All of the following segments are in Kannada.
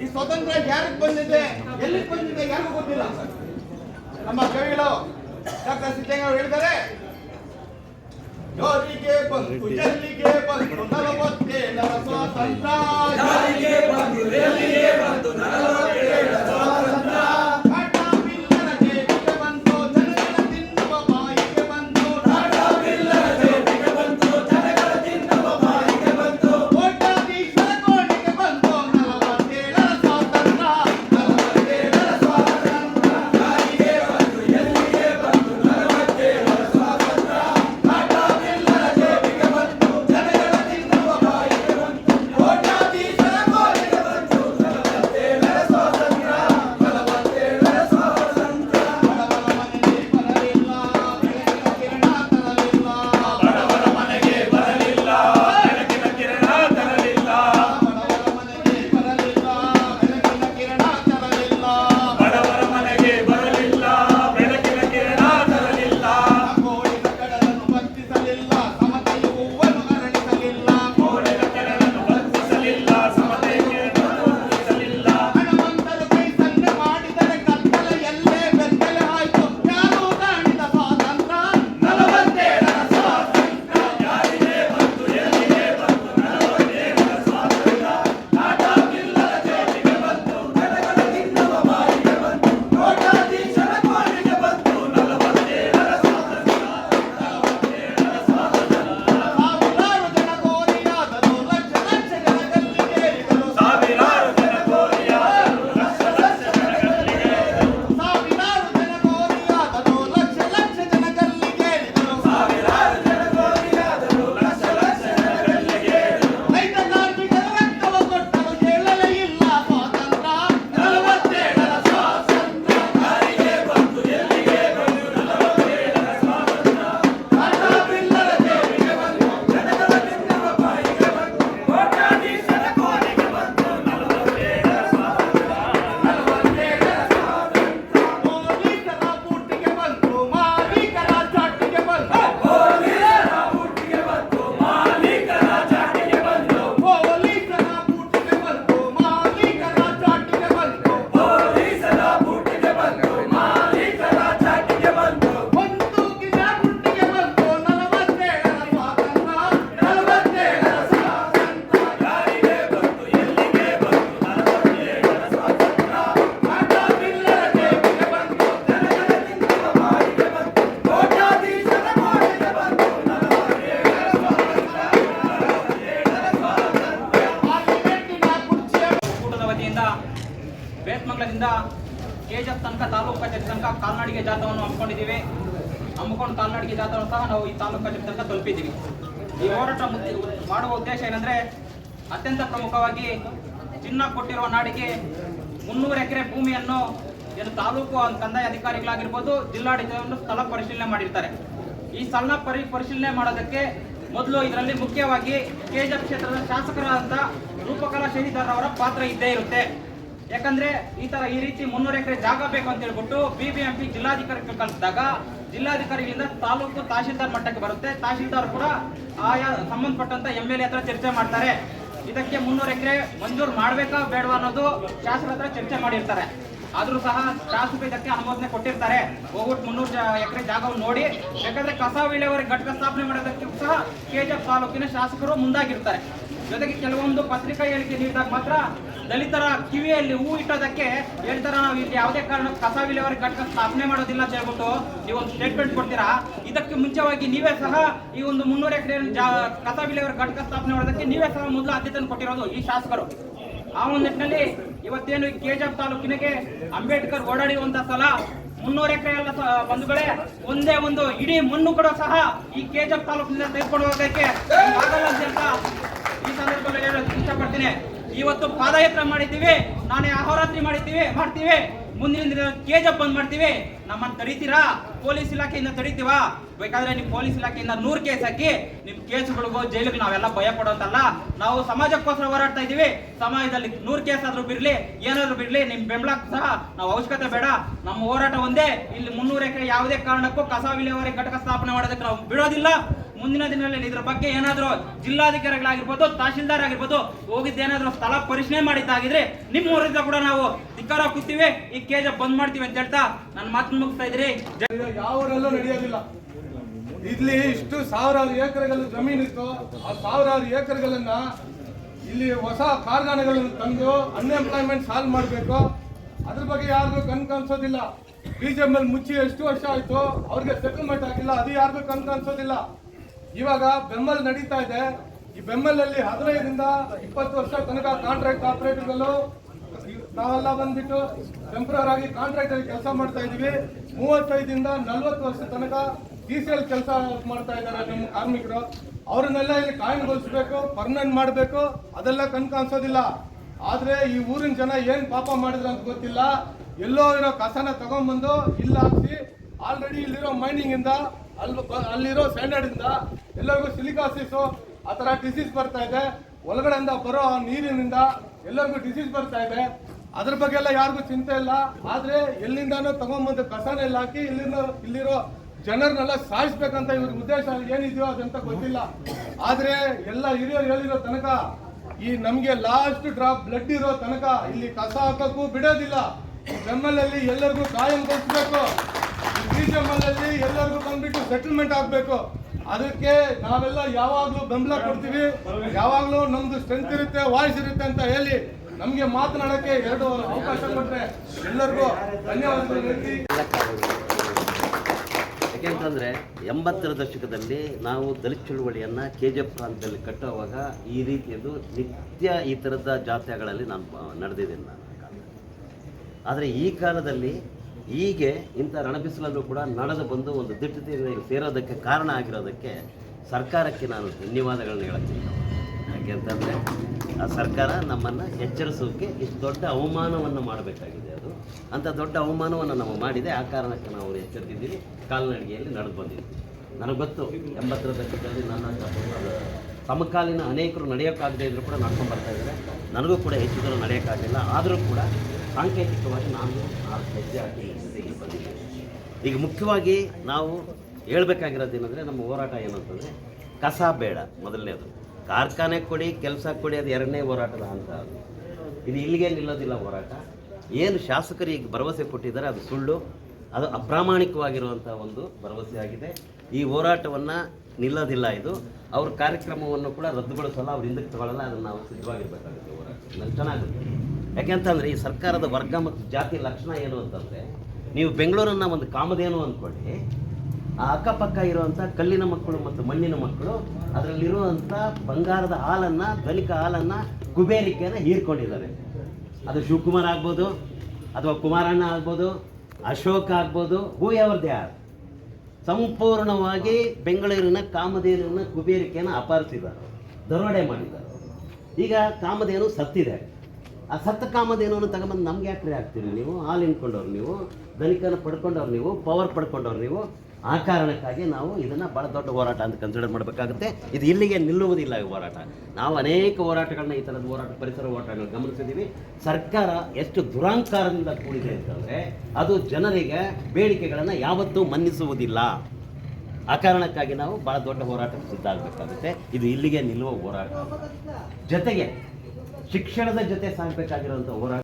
ಈ ಸ್ವತಂತ್ರ ಯಾರಿಗೆ ಬಂದಿದೆ? ಎಲ್ಲಿಗೆ ಬಂದಿದೆ? ಯಾರಿಗೂ ಗೊತ್ತಿಲ್ಲ. ನಮ್ಮ ಕವಿಗಳು ಡಾಕ್ಟರ್ ಸಿದ್ದಯ್ಯ ಅವರು ಹೇಳಿದ್ದಾರೆ ಜೋರಿಗೆ ಬಂತು ಎಲ್ಲಿಗೆ ಬಂತು ನಲವತ್ತೇಳರ ಬೇತ್ಮಂಗಲದಿಂದ ಕೆಜಿಎಫ್ ತನಕ, ತಾಲೂಕು ಕಚೇರಿ ತನಕ ಕಾಲ್ನಡಿಗೆ ಜಾಥವನ್ನು ಹಮ್ಮಿಕೊಂಡಿದ್ದೀವಿ. ಹಮ್ಮಿಕೊಂಡು ಕಾಲ್ನಡಿಗೆ ಜಾಥವನ್ನು ಸಹ ನಾವು ಈ ತಾಲೂಕು ಕಚೇರಿ ತನಕ ತಲುಪಿದ್ದೀವಿ. ಈ ಹೋರಾಟ ಮಾಡುವ ಉದ್ದೇಶ ಏನಂದ್ರೆ ಅತ್ಯಂತ ಪ್ರಮುಖವಾಗಿ ಚಿನ್ನ ಕೊಟ್ಟಿರುವ ನಾಡಿಗೆ ಮುನ್ನೂರು ಎಕರೆ ಭೂಮಿಯನ್ನು ಏನು ತಾಲೂಕು ಕಂದಾಯ ಅಧಿಕಾರಿಗಳಾಗಿರ್ಬೋದು ಜಿಲ್ಲಾಡಳಿತವನ್ನು ಸ್ಥಳ ಪರಿಶೀಲನೆ ಮಾಡಿರ್ತಾರೆ. ಈ ಸ್ಥಳ ಪರಿ, ಪರಿಶೀಲನೆ ಮಾಡೋದಕ್ಕೆ ಮೊದಲು ಇದರಲ್ಲಿ ಮುಖ್ಯವಾಗಿ ಕೆಜಿಎಫ್ ಕ್ಷೇತ್ರದ ಶಾಸಕರಾದಂಥ ರೂಪಕಲಾ ಶೈಲಿದಾರ್ ಅವರ ಪಾತ್ರ ಇದ್ದೇ ಇರುತ್ತೆ. ಯಾಕಂದ್ರೆ ಈ ತರ ಈ ರೀತಿ ಮುನ್ನೂರು ಎಕರೆ ಜಾಗ ಬೇಕು ಅಂತ ಹೇಳ್ಬಿಟ್ಟು ಬಿಬಿಎಂಪಿ ಜಿಲ್ಲಾಧಿಕಾರಿ ಕಳಿಸಿದಾಗ ಜಿಲ್ಲಾಧಿಕಾರಿಗಳಿಂದ ತಾಲೂಕು ತಹಶೀಲ್ದಾರ್ ಮಟ್ಟಕ್ಕೆ ಬರುತ್ತೆ. ತಹಶೀಲ್ದಾರ್ ಕೂಡ ಆಯಾ ಸಂಬಂಧಪಟ್ಟಂತ ಎಂ ಎಲ್ ಎ ಹತ್ರ ಚರ್ಚೆ ಮಾಡ್ತಾರೆ. ಇದಕ್ಕೆ ಮುನ್ನೂರು ಎಕರೆ ಮಂಜೂರು ಮಾಡ್ಬೇಕಾ ಬೇಡವಾ ಅನ್ನೋದು ಶಾಸಕರ ಹತ್ರ ಚರ್ಚೆ ಮಾಡಿರ್ತಾರೆ. ಆದ್ರೂ ಸಹ ಶಾಸಕರು ಇದಕ್ಕೆ ಅನುಮೋದನೆ ಕೊಟ್ಟಿರ್ತಾರೆ. ಹೋಗ್ಬಿಟ್ಟು ಮುನ್ನೂರು ಎಕರೆ ಜಾಗವನ್ನು ನೋಡಿ. ಯಾಕಂದ್ರೆ ಕಸ ವಿಲೇವಾರಿ ಘಟಕ ಸ್ಥಾಪನೆ ಮಾಡೋದಕ್ಕೆ ಸಹ ಕೆಜಿಎಫ್ ತಾಲೂಕಿನ ಶಾಸಕರು ಮುಂದಾಗಿರ್ತಾರೆ. ಜೊತೆಗೆ ಕೆಲವೊಂದು ಪತ್ರಿಕಾ ಹೇಳಿಕೆ ನೀಡಿದಾಗ ಮಾತ್ರ ದಲಿತರ ಕಿವಿಯಲ್ಲಿ ಹೂ ಇಟ್ಟೋದಕ್ಕೆ ಹೇಳ್ತಾರ ನಾವು ಇಲ್ಲಿ ಯಾವುದೇ ಕಾರಣ ಕಸ ವಿಲೇವಾರಿ ಘಟಕ ಸ್ಥಾಪನೆ ಮಾಡೋದಿಲ್ಲ ಅಂತ ಹೇಳ್ಬಿಟ್ಟು ನೀವು ಒಂದು ಸ್ಟೇಟ್ಮೆಂಟ್ ಕೊಡ್ತೀರಾ? ಇದಕ್ಕೆ ಮುಂಚೆವಾಗಿ ನೀವೇ ಸಹ ಈ ಒಂದು ಮುನ್ನೂರು ಎಕರೆ ಕಸ ವಿಲೇವಾರಿ ಘಟಕ ಸ್ಥಾಪನೆ ಮಾಡೋದಕ್ಕೆ ನೀವೇ ಸಹ ಮೊದಲು ಆದ್ಯತೆಯನ್ನು ಕೊಟ್ಟಿರೋದು ಈ ಶಾಸಕರು. ಆ ಒಂದು ನಿಟ್ಟಿನಲ್ಲಿ ಇವತ್ತೇನು ಈ ಕೆಜಿಎಫ್ ತಾಲೂಕಿನಗೆ ಅಂಬೇಡ್ಕರ್ ಓಡಾಡಿರುವಂತ ಸಲ ಮುನ್ನೂರು ಎಕರೆ ಎಲ್ಲ ಬಂಧುಗಳೇ ಒಂದೇ ಒಂದು ಇಡೀ ಮಣ್ಣು ಕೂಡ ಸಹ ಈ ಕೆಜಾಪ್ ತಾಲೂಕಿನಿಂದ ತೆಗೆದುಕೊಂಡು ಹೋಗೋದಕ್ಕೆ ಆಗಲ್ಲ ಅಂತ ಈ ಸಂದರ್ಭದಲ್ಲಿ ಹೇಳೋದಕ್ಕೆ ಇಷ್ಟಪಡ್ತೀನಿ. ಇವತ್ತು ಪಾದಯಾತ್ರೆ ಮಾಡಿದ್ದೀವಿ ನಾನೇ ಅಹೋರಾತ್ರಿ ಮಾಡಿದ್ದೀವಿ, ಮಾಡ್ತೀವಿ. ಮುಂದಿನ ದಿನ ಕೇಜ್ ಬಂದ್ ಮಾಡ್ತೀವಿ. ನಮ್ಮನ್ನ ತಡಿತೀರಾ? ಪೊಲೀಸ್ ಇಲಾಖೆಯಿಂದ ತಡಿತೀವಾ? ಬೇಕಾದ್ರೆ ನೀವು ಪೊಲೀಸ್ ಇಲಾಖೆಯಿಂದ ನೂರು ಕೇಸ್ ಹಾಕಿ ನಿಮ್ ಕೇಸ್ಗಳಿಗೋ ಜೈಲಿಗೆ ನಾವೆಲ್ಲ ಭಯ ಪಡೋಂತಲ್ಲ, ನಾವು ಸಮಾಜಕ್ಕೋಸ್ಕರ ಹೋರಾಡ್ತಾ ಇದೀವಿ ಸಮಾಜದಲ್ಲಿ ನೂರು ಕೇಸ್ ಆದ್ರೂ ಬಿರ್ಲಿ ಏನಾದ್ರೂ ಬಿರ್ಲಿ ನಿಮ್ ಬೆಂಬಲ ಸಹ ನಾವು ಅವಶ್ಯಕತೆ ಬೇಡ. ನಮ್ಮ ಹೋರಾಟ ಒಂದೇ. ಇಲ್ಲಿ ಮುನ್ನೂರು ಎಕರೆ ಯಾವುದೇ ಕಾರಣಕ್ಕೂ ಕಸ ವಿಲೇವಾರಿ ಘಟಕ ಸ್ಥಾಪನೆ ಮಾಡೋದಕ್ಕೆ ನಾವು ಬಿಡೋದಿಲ್ಲ. ಮುಂದಿನ ದಿನಗಳಲ್ಲಿ ಇದ್ರ ಬಗ್ಗೆ ಏನಾದರೂ ಜಿಲ್ಲಾಧಿಕಾರಿಗಳಾಗಿರ್ಬೋದು ತಹಶೀಲ್ದಾರ್ ಆಗಿರ್ಬೋದು ಹೋಗಿದ್ದೇನಾದರೂ ಸ್ಥಳ ಪರಿಶೀಲನೆ ಮಾಡಿದ್ದಾಗಿದ್ರೆ ನಿಮ್ಮ ಊರಿಂದ ಕೂಡ ನಾವು ಧಿಕ್ಕಾರ ಕೂತೀವಿ ಈ ಕೇಜ ಬಂದ್ ಮಾಡ್ತೀವಿ ಅಂತ ಹೇಳ್ತಾ ನನ್ನ ಮಾತು ಮುಗಿಸ್ತಾ ಇದ್ರಿ. ಯಾವರಲ್ಲೂ ನಡೆಯೋದಿಲ್ಲ. ಇಲ್ಲಿ ಇಷ್ಟು ಸಾವಿರಾರು ಎಕರೆಗಳು ಜಮೀನಿತ್ತು ಆ ಸಾವಿರಾರು ಎಕರೆಗಳನ್ನ ಇಲ್ಲಿ ಹೊಸ ಕಾರ್ಖಾನೆಗಳನ್ನು ತಂದು ಅನ್ಎಂಪ್ಲಾಯ್ಮೆಂಟ್ ಸಾಲ್ವ್ ಮಾಡಬೇಕು. ಅದ್ರ ಬಗ್ಗೆ ಯಾರಿಗೂ ಕಣ್ ಕಾಣಿಸೋದಿಲ್ಲ ಬಿಜೆಪಿ ಮುಚ್ಚಿ ಎಷ್ಟು ವರ್ಷ ಆಯ್ತು, ಅವ್ರಿಗೆ ಸೆಟಲ್ಮೆಂಟ್ ಆಗಿಲ್ಲ, ಅದು ಯಾರಿಗೂ ಕಣ್ ಕಾಣಿಸೋದಿಲ್ಲ ಇವಾಗ ಬೆಂಬಲ್ ನಡೀತಾ ಇದೆ. ಈ ಬೆಂಬಲಲ್ಲಿ ಹದಿನೈದರಿಂದ ಇಪ್ಪತ್ತು ವರ್ಷ ತನಕ ಕಾಂಟ್ರಾಕ್ಟ್ ಆಪರೇಟರ್ಗಳು ನಾವೆಲ್ಲ ಬಂದ್ಬಿಟ್ಟು ಟೆಂಪ್ರರ್ ಆಗಿ ಕಾಂಟ್ರಾಕ್ಟ್ ಅಲ್ಲಿ ಕೆಲಸ ಮಾಡ್ತಾ ಇದೀವಿ ಮೂವತ್ತೈದರಿಂದ ನಲ್ವತ್ತು ವರ್ಷ ತನಕ ಡಿ ಸಿ ಎಲ್ ಕೆಲಸ ಮಾಡ್ತಾ ಇದ್ದಾರೆ ನಮ್ಮ ಕಾರ್ಮಿಕರು. ಅವ್ರನ್ನೆಲ್ಲ ಇಲ್ಲಿ ಕಾಯಂಗೊಳಿಸ್ಬೇಕು ಪರ್ಮನೆಂಟ್ ಮಾಡಬೇಕು. ಅದೆಲ್ಲ ಕಣ್ ಕಾಣಿಸೋದಿಲ್ಲ ಆದ್ರೆ ಈ ಊರಿನ ಜನ ಏನ್ ಪಾಪ ಮಾಡಿದ್ರು ಅಂತ ಗೊತ್ತಿಲ್ಲ. ಎಲ್ಲೋ ಇರೋ ಕಸನ ತಗೊಂಡ್ಬಂದು ಇಲ್ಲ ಹಾಕ್ಸಿ ಆಲ್ರೆಡಿ ಇಲ್ಲಿರೋ ಮೈನಿಂಗ್ ಇಂದ ಅಲ್ಲಿ ಅಲ್ಲಿರೋ ಸ್ಟ್ಯಾಂಡರ್ಡ್ ಇಂದ ಎಲ್ಲರಿಗೂ ಸಿಲಿಕಾಸಿಸು ಆ ಥರ ಡಿಸೀಸ್ ಬರ್ತಾ ಇದೆ. ಒಳಗಡೆಯಿಂದ ಬರೋ ನೀರಿನಿಂದ ಎಲ್ಲರಿಗೂ ಡಿಸೀಸ್ ಬರ್ತಾ ಇದೆ. ಅದ್ರ ಬಗ್ಗೆ ಎಲ್ಲ ಯಾರಿಗೂ ಚಿಂತೆ ಇಲ್ಲ. ಆದರೆ ಎಲ್ಲಿಂದಾನೋ ತಗೊಂಬಂದು ಕಸನೆಲ್ಲ ಹಾಕಿ ಇಲ್ಲಿರೋ ಇಲ್ಲಿರೋ ಜನರನ್ನೆಲ್ಲ ಸಾಯಿಸ್ಬೇಕಂತ ಇವ್ರ ಉದ್ದೇಶ ಏನಿದೆಯೋ ಅದಂತ ಗೊತ್ತಿಲ್ಲ. ಆದರೆ ಎಲ್ಲ ಹಿರಿಯರು ಹೇಳಿರೋ ತನಕ ಈ ನಮಗೆ ಲಾಸ್ಟ್ ಡ್ರಾಪ್ ಬ್ಲಡ್ ಇರೋ ತನಕ ಇಲ್ಲಿ ಕಸ ಹಾಕೋಕ್ಕೂ ಬಿಡೋದಿಲ್ಲ. ನಮ್ಮಲ್ಲಿ ಎಲ್ಲರಿಗೂ ಕಾಯಂ ಕೊಡಿಸ್ಬೇಕು ಅಲ್ಲಿ ಎಲ್ಲರಿಗೂ ಬಂದ್ಬಿಟ್ಟು ಸೆಟಲ್ಮೆಂಟ್ ಆಗಬೇಕು. ಅದಕ್ಕೆ ನಾವೆಲ್ಲ ಯಾವಾಗಲೂ ಬೆಂಬಲ ಕೊಡ್ತೀವಿ. ಯಾವಾಗಲೂ ನಮ್ದು ಸ್ಟ್ರೆಂತ್ ಇರುತ್ತೆ ವಾಯ್ಸ್ ಇರುತ್ತೆ ಅಂತ ಹೇಳಿ ನಮಗೆ ಮಾತನಾಡಕ್ಕೆ ಎರಡು ಅವಕಾಶ ಕೊಟ್ಟರೆ ಎಲ್ಲರಿಗೂ ಧನ್ಯವಾದಗಳು. ಯಾಕೆಂತಂದರೆ ಎಂಬತ್ತರ ದಶಕದಲ್ಲಿ ನಾವು ದಲಿತ ಚಳುವಳಿಯನ್ನು ಕೆ ಜಿ ಎಫ್ ಪ್ರಾಂತ್ಯದಲ್ಲಿ ಕಟ್ಟುವಾಗ ಈ ರೀತಿಯದು ನಿತ್ಯ ಈ ಥರದ ಜಾತ್ರೆಗಳಲ್ಲಿ ನಾನು ನಡೆದಿದ್ದೀನಿ ನಾನು. ಆದರೆ ಈ ಕಾಲದಲ್ಲಿ ಹೀಗೆ ಇಂಥ ರಣಬಿಸಿಲಲ್ಲೂ ಕೂಡ ನಡೆದು ಬಂದು ಒಂದು ದಿಟ್ಟತೆಗೆ ಸೇರೋದಕ್ಕೆ ಕಾರಣ ಆಗಿರೋದಕ್ಕೆ ಸರ್ಕಾರಕ್ಕೆ ನಾನು ಧನ್ಯವಾದಗಳನ್ನ ಹೇಳ್ತೀನಿ ಯಾಕೆಂತಂದರೆ ಆ ಸರ್ಕಾರ ನಮ್ಮನ್ನು ಎಚ್ಚರಿಸೋಕ್ಕೆ ಇಷ್ಟು ದೊಡ್ಡ ಅವಮಾನವನ್ನು ಮಾಡಬೇಕಾಗಿದೆ ಅದು. ಅಂಥ ದೊಡ್ಡ ಅವಮಾನವನ್ನು ನಾವು ಮಾಡಿದೆ, ಆ ಕಾರಣಕ್ಕೆ ನಾವು ಎಚ್ಚರಿಸಿದ್ದೀವಿ ಕಾಲ್ನಡಿಗೆಯಲ್ಲಿ ನಡೆದು ಬಂದಿದ್ದೀವಿ ನನಗೆ ಗೊತ್ತು, ಎಂಬತ್ತರ ದಶಕದಲ್ಲಿ ನನ್ನ ಸಮಕಾಲೀನ ಅನೇಕರು ನಡೆಯೋಕ್ಕಾಗದೇ ಇದ್ದರೂ ಕೂಡ ನಡ್ಕೊಂಡು ಬರ್ತಾ ಇದ್ದಾರೆ. ನನಗೂ ಕೂಡ ಹೆಚ್ಚು ದೂರ ನಡೆಯೋಕ್ಕಾಗಲಿಲ್ಲ. ಆದರೂ ಕೂಡ ಸಾಂಕೇತಿಕವಾಗಿ ನಾನು ನಾಲ್ಕು ಹೆಜ್ಜೆ ಹಾಕಿ ಬಂದಿದ್ದೇನೆ. ಈಗ ಮುಖ್ಯವಾಗಿ ನಾವು ಹೇಳ್ಬೇಕಾಗಿರೋದು ಏನಂದರೆ ನಮ್ಮ ಹೋರಾಟ ಏನಂತಂದರೆ ಕಸ ಬೇಡ ಮೊದಲನೇದು. ಕಾರ್ಖಾನೆ ಕೊಡಿ, ಕೆಲಸ ಕೊಡಿ, ಅದು ಎರಡನೇ ಹೋರಾಟದ ಅಂತ ಅದು. ಇದು ಇಲ್ಲಿಗೆ ನಿಲ್ಲೋದಿಲ್ಲ ಹೋರಾಟ. ಏನು ಶಾಸಕರು ಈಗ ಭರವಸೆ ಕೊಟ್ಟಿದ್ದಾರೆ, ಅದು ಸುಳ್ಳು. ಅದು ಅಪ್ರಾಮಾಣಿಕವಾಗಿರುವಂಥ ಒಂದು ಭರವಸೆ ಆಗಿದೆ. ಈ ಹೋರಾಟವನ್ನು ನಿಲ್ಲೋದಿಲ್ಲ ಇದು. ಅವ್ರ ಕಾರ್ಯಕ್ರಮವನ್ನು ಕೂಡ ರದ್ದುಗೊಳಿಸಲ್ಲ, ಅವ್ರು ಹಿಂದಕ್ಕೆ ತಗೊಳ್ಳಲ್ಲ, ಅದನ್ನು ನಾವು ಸಿದ್ಧವಾಗಿರ್ಬೇಕಾಗುತ್ತೆ ಹೋರಾಟ. ನನಗೆ ಚೆನ್ನಾಗುತ್ತೆ ಯಾಕೆಂತಂದರೆ ಈ ಸರ್ಕಾರದ ವರ್ಗ ಮತ್ತು ಜಾತಿ ಲಕ್ಷಣ ಏನು ಅಂತಂದರೆ, ನೀವು ಬೆಂಗಳೂರನ್ನು ಒಂದು ಕಾಮಧೇನು ಅಂದ್ಕೊಳ್ಳಿ, ಆ ಅಕ್ಕಪಕ್ಕ ಇರುವಂಥ ಕಲ್ಲಿನ ಮಕ್ಕಳು ಮತ್ತು ಮಣ್ಣಿನ ಮಕ್ಕಳು ಅದರಲ್ಲಿರುವಂಥ ಬಂಗಾರದ ಹಾಲನ್ನು, ಧನಿಕ ಹಾಲನ್ನು ಕುಬೇರಿಕೆಯನ್ನು ಹೀರ್ಕೊಂಡಿದ್ದಾರೆ. ಅದು ಶಿವಕುಮಾರ್ ಆಗ್ಬೋದು, ಅಥವಾ ಕುಮಾರಣ್ಣ ಆಗ್ಬೋದು, ಅಶೋಕ್ ಆಗ್ಬೋದು, ಹೂ ಆರ್ ಸಂಪೂರ್ಣವಾಗಿ ಬೆಂಗಳೂರಿನ ಕಾಮಧೇನುವಿನ ಕುಬೇರಿಕೆಯನ್ನು ಅಪಹರಿಸಿದ್ದಾರೆ, ದರೋಡೆ ಮಾಡಿದ್ದಾರೆ. ಈಗ ಕಾಮಧೇನು ಸತ್ತಿದೆ. ಆ ಸತ್ತ ಕಾಮಧೇನುವನ್ನು ತಗೊಂಬಂದು ನಮ್ಗೆ ಯಾಕ್ರಿ ಆಗ್ತೀರಿ ನೀವು? ಹಾಲು ಹಿಂಡ್ಕೊಂಡವ್ರು ನೀವು, ಧನಿಕನ ಪಡ್ಕೊಂಡವ್ರು ನೀವು ಪವರ್ ಪಡ್ಕೊಂಡವ್ರು ನೀವು. ಆ ಕಾರಣಕ್ಕಾಗಿ ನಾವು ಇದನ್ನು ಭಾಳ ದೊಡ್ಡ ಹೋರಾಟ ಅಂತ ಕನ್ಸಿಡರ್ ಮಾಡಬೇಕಾಗುತ್ತೆ. ಇದು ಇಲ್ಲಿಗೆ ನಿಲ್ಲುವುದಿಲ್ಲ ಈ ಹೋರಾಟ. ನಾವು ಅನೇಕ ಹೋರಾಟಗಳನ್ನ ಈ ಥರದ ಹೋರಾಟ ಪರಿಸರ ಹೋರಾಟಗಳನ್ನ ಗಮನಿಸಿದ್ದೀವಿ ಸರ್ಕಾರ ಎಷ್ಟು ದುರಾಂಕಾರದಿಂದ ಕೂಡಿದೆ ಅಂತಂದರೆ ಅದು ಜನರಿಗೆ ಬೇಡಿಕೆಗಳನ್ನು ಯಾವತ್ತೂ ಮನ್ನಿಸುವುದಿಲ್ಲ. ಆ ಕಾರಣಕ್ಕಾಗಿ ನಾವು ಭಾಳ ದೊಡ್ಡ ಹೋರಾಟಕ್ಕೆ ಸಿದ್ಧ ಆಗಬೇಕಾಗುತ್ತೆ. ಇದು ಇಲ್ಲಿಗೆ ನಿಲ್ಲುವ ಹೋರಾಟ. ಜೊತೆಗೆ ಶಿಕ್ಷಣದ ಜೊತೆ ಸಾಗಬೇಕಾಗಿರುವಂಥ ಹೋರಾಟ.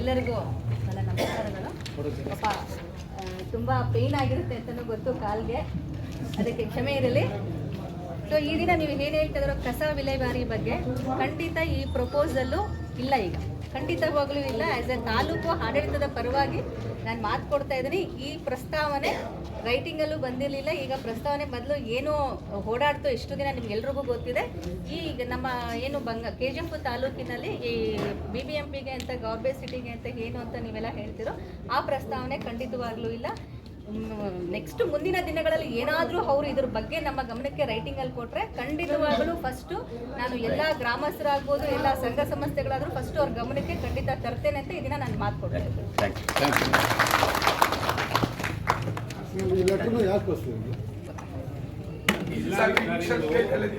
ಎಲ್ಲರಿಗೂ ನನ್ನ ನಮಸ್ಕಾರಗಳು. ಪಾಪ ತುಂಬಾ ಪೇನ್ ಆಗಿರುತ್ತೆ ಅಂತಲೂ ಗೊತ್ತು ಕಾಲ್ಗೆ. ಅದಕ್ಕೆ ಕ್ಷಮೆ ಇರಲಿ. ಸೊ ಈ ದಿನ ನೀವು ಏನು ಹೇಳ್ತಿದಾರೋ ಕಸ ವಿಲೇವಾರಿ ಬಗ್ಗೆ ಖಂಡಿತ ಈ ಪ್ರಪೋಸಲ್ಲು ಇಲ್ಲ ಈಗ. ಖಂಡಿತವಾಗ್ಲೂ ಇಲ್ಲ. ಆ್ಯಸ್ ಎ ತಾಲೂಕು ಆಡಳಿತದ ಪರವಾಗಿ ನಾನು ಮಾತು ಕೊಡ್ತಾ ಇದ್ದೀನಿ. ಈ ಪ್ರಸ್ತಾವನೆ ರೈಟಿಂಗಲ್ಲೂ ಬಂದಿರಲಿಲ್ಲ. ಈಗ ಪ್ರಸ್ತಾವನೆ ಬದಲು ಏನು ಓಡಾಡ್ತು ಇಷ್ಟು ದಿನ ನಿಮ್ಗೆಲ್ರಿಗೂ ಗೊತ್ತಿದೆ. ಈಗ ನಮ್ಮ ಏನು ಬಂಗ ಕೆ ಜಿ ಎಫ್ ತಾಲೂಕಿನಲ್ಲಿ ಈ ಬಿ ಬಿ ಎಂ ಪಿಗೆ ಅಂತ ಗೌರ್ಬೆ ಸಿಟಿಗೆ ಅಂತ, ಏನು ಅಂತ ನೀವೆಲ್ಲ ಹೇಳ್ತಿರೋ ಆ ಪ್ರಸ್ತಾವನೆ ಖಂಡಿತವಾಗ್ಲೂ ಇಲ್ಲ. ನೆಕ್ಸ್ಟ್ ಮುಂದಿನ ದಿನಗಳಲ್ಲಿ ಏನಾದರೂ ಅವರು ಇದ್ರ ಬಗ್ಗೆ ನಮ್ಮ ಗಮನಕ್ಕೆ ರೈಟಿಂಗಲ್ಲಿ ಕೊಟ್ಟರೆ ಖಂಡಿತವಾಗಲೂ ಫಸ್ಟು ನಾನು ಎಲ್ಲ ಗ್ರಾಮಸ್ಥರಾಗ್ಬೋದು ಎಲ್ಲ ಸಂಘ ಸಂಸ್ಥೆಗಳಾದರೂ ಫಸ್ಟ್ ಅವ್ರ ಗಮನಕ್ಕೆ ಖಂಡಿತ ತರ್ತೇನೆ ಅಂತ ಇದನ್ನ ನಾನು ಮಾತು ಕೊಡ್ತೇನೆ. ಥ್ಯಾಂಕ್ ಯು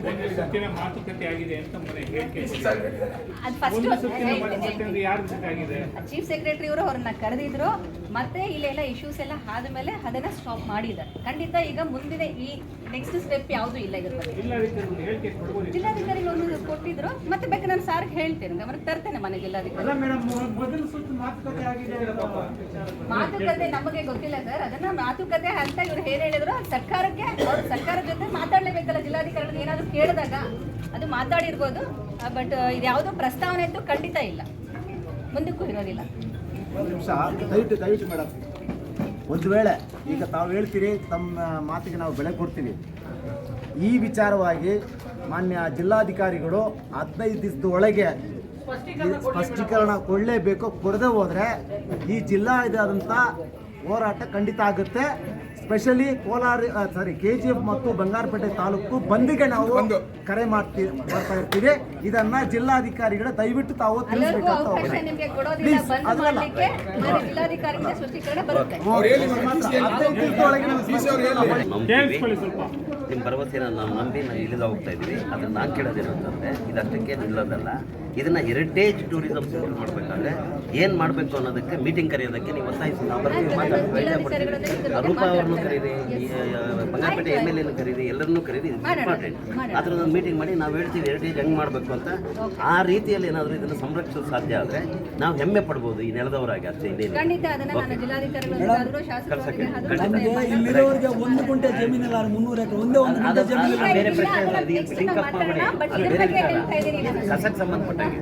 ಒಂದು ಸುತ್ತಿನ ಮಾತುಕತೆ ಆಗಿದೆ ಅಂತ ಮೊನ್ನೆ ಹೇಳಿಕೆ ಅದು ಫಸ್ಟ್ ಒಂದು ಸುತ್ತಿನ ಮಾತುಕತೆ ಯಾರ ಜೊತೆ ಆಗಿದೆ ಚೀಫ್ ಸೆಕ್ರೆಟರಿ ಅವರು ಅವ್ರನ್ನ ಕರೆದಿದ್ರು. ಮತ್ತೆ ಇಲ್ಲೆಲ್ಲ ಇಶ್ಯೂಸ್ ಎಲ್ಲ ಆದ್ಮೇಲೆ ಅದನ್ನ ಸ್ಟಾಪ್ ಮಾಡಿದ್ದಾರೆ. ಖಂಡಿತ ಈಗ ಮುಂದಿನ ಈ ನೆಕ್ಸ್ಟ್ ಸ್ಟೆಪ್ ಯಾವುದು ಇಲ್ಲ ಇದ್ರ ಬಗ್ಗೆ. ಜಿಲ್ಲಾಧಿಕಾರಿಗಳು ಒಂದು ಕೊಟ್ಟಿದ್ರು. ಮತ್ತೆ ಬೇಕು ನಾನು ಸಾರ್ಗೆ ಹೇಳ್ತೇನೆ. ಗಮನಕ್ಕೆ ತರ್ತೇನೆ ಮನೆ ಜಿಲ್ಲಾಧಿಕಾರಿ. ಮಾತುಕತೆ ನಮಗೆ ಗೊತ್ತಿಲ್ಲ ಸರ್ ಅದನ್ನ ಮಾತುಕತೆ ಅಂತ ಇವ್ರು ಏನ್ ಹೇಳಿದ್ರು. ಸರ್ಕಾರಕ್ಕೆ ಅವ್ರು ಸರ್ಕಾರದ ಜೊತೆ ಮಾತಾಡ್ಲೇಬೇಕಲ್ಲ ಜಿಲ್ಲಾಧಿಕಾರಿಗಳು ಏನಾದ್ರು ಕೇಳಿದಾಗ ಅದು ಮಾತಾಡಿರ್ಬೋದು. ಬಟ್ ಇದ್ಯಾವುದೋ ಪ್ರಸ್ತಾವನೆ ಅಂತೂ ಖಂಡಿತ ಇಲ್ಲ. ಮುಂದಕ್ಕೂ ಇರೋದಿಲ್ಲ. ಒಂದು ನಿಮಿಷ ದಯವಿಟ್ಟು ದಯವಿಟ್ಟು ಮೇಡಮ್. ಒಂದು ವೇಳೆ ಈಗ ತಾವು ಹೇಳ್ತೀರಿ ತಮ್ಮ ಮಾತಿಗೆ ನಾವು ಬೆಲೆ ಕೊಡ್ತೀವಿ. ಈ ವಿಚಾರವಾಗಿ ಮಾನ್ಯ ಜಿಲ್ಲಾಧಿಕಾರಿಗಳು ಹದಿನೈದು ದಿವಸದ ಒಳಗೆ ಸ್ಪಷ್ಟೀಕರಣ ಕೊಡಲೇಬೇಕು. ಕೊಡದೆ ಹೋದರೆ ಈ ಜಿಲ್ಲಾ ಇದಾದಂಥ ಹೋರಾಟ ಖಂಡಿತ ಆಗುತ್ತೆ. Specially Kolar sorry K G F ಮತ್ತು ಬಂಗಾರಪೇಟೆ ತಾಲೂಕು ಬಂದಿಗೆ ನಾವು ಕರೆ ಮಾಡ್ತೀವಿ ಮಾಡ್ತಾ ಇರ್ತೀವಿ. ಇದನ್ನ ಜಿಲ್ಲಾಧಿಕಾರಿಗಳ ದಯವಿಟ್ಟು ತಾವು ಎಲ್ಲರಿಗೂ ತಿಳಿಸ್ಬೇಕಂತ ನಿಮ್ಮ ಭರವಸೆನ ನಾವು ನಂಬಿ ನಾವು ಇಲ್ಲಿಗೆ ಹೋಗ್ತಾ ಇದ್ದೀವಿ. ಅದನ್ನು ನಾನು ಕೇಳೋದೇನು ಅಂತಂದರೆ, ಇದಷ್ಟಕ್ಕೆ ನಿಲ್ಲೋದಲ್ಲ. ಇದನ್ನು ಹೆರಿಟೇಜ್ ಟೂರಿಸಂ ಸೆಂಟರ್ ಮಾಡಬೇಕಾದ್ರೆ ಏನು ಮಾಡಬೇಕು ಅನ್ನೋದಕ್ಕೆ ಮೀಟಿಂಗ್ ಕರೆಯೋದಕ್ಕೆ ನೀವು ಒತ್ತಾಯಿಸಿ. ನಾವು ಬರ್ತೀವಿ ರೂಪಾ ಅವ್ರನ್ನೂ ಕರೀರಿ ಬಂಗಾರಪೇಟೆ ಎಂ ಎಲ್ ಎನ್ನು ಕರೀರಿ ಎಲ್ಲರನ್ನೂ ಕರೀರಿ ಇಂಪಾರ್ಟೆಂಟ್ ಆ ಥರದ ಒಂದು ಮೀಟಿಂಗ್ ಮಾಡಿ ನಾವು ಹೇಳ್ತೀವಿ ಹೆರಿಟೇಜ್ ಹೆಂಗೆ ಮಾಡಬೇಕು ಅಂತ. ಆ ರೀತಿಯಲ್ಲಿ ಏನಾದರೂ ಇದನ್ನು ಸಂರಕ್ಷಿಸಲು ಸಾಧ್ಯ ಆದರೆ ನಾವು ಹೆಮ್ಮೆ ಪಡ್ಬೋದು ಈ ನೆಲದವರಾಗಿ ಅಷ್ಟೇ ಇನ್ನೇನು ಇಲ್ಲಿರೋರಿಗೆ ಒಂದು ಗುಂಟೆ ಜಮೀನಲ್ಲ ಮುನ್ನೂರು ಎಕರೆ ಒಂದೇ ಒಂದು ಗುಂಟೆ ಅದು- ಬೇರೆ ಪ್ರಶ್ನೆ ಅಲ್ಲ ಅದನ್ನ ಲಿಂಕ್ ಅಪ್ ಮಾತಾಡೋಣ, ಮಾಡಿ but ಅದು ಇದ್ರ ಬೇರೆ ಬಗ್ಗೆ ಹೇಳ್ತಾ ಇದ್ದೀನಿ ನಾನು. ಕಸಕ್ಕೆ ಸಂಬಂಧಪಟ್ಟಂಗೆ.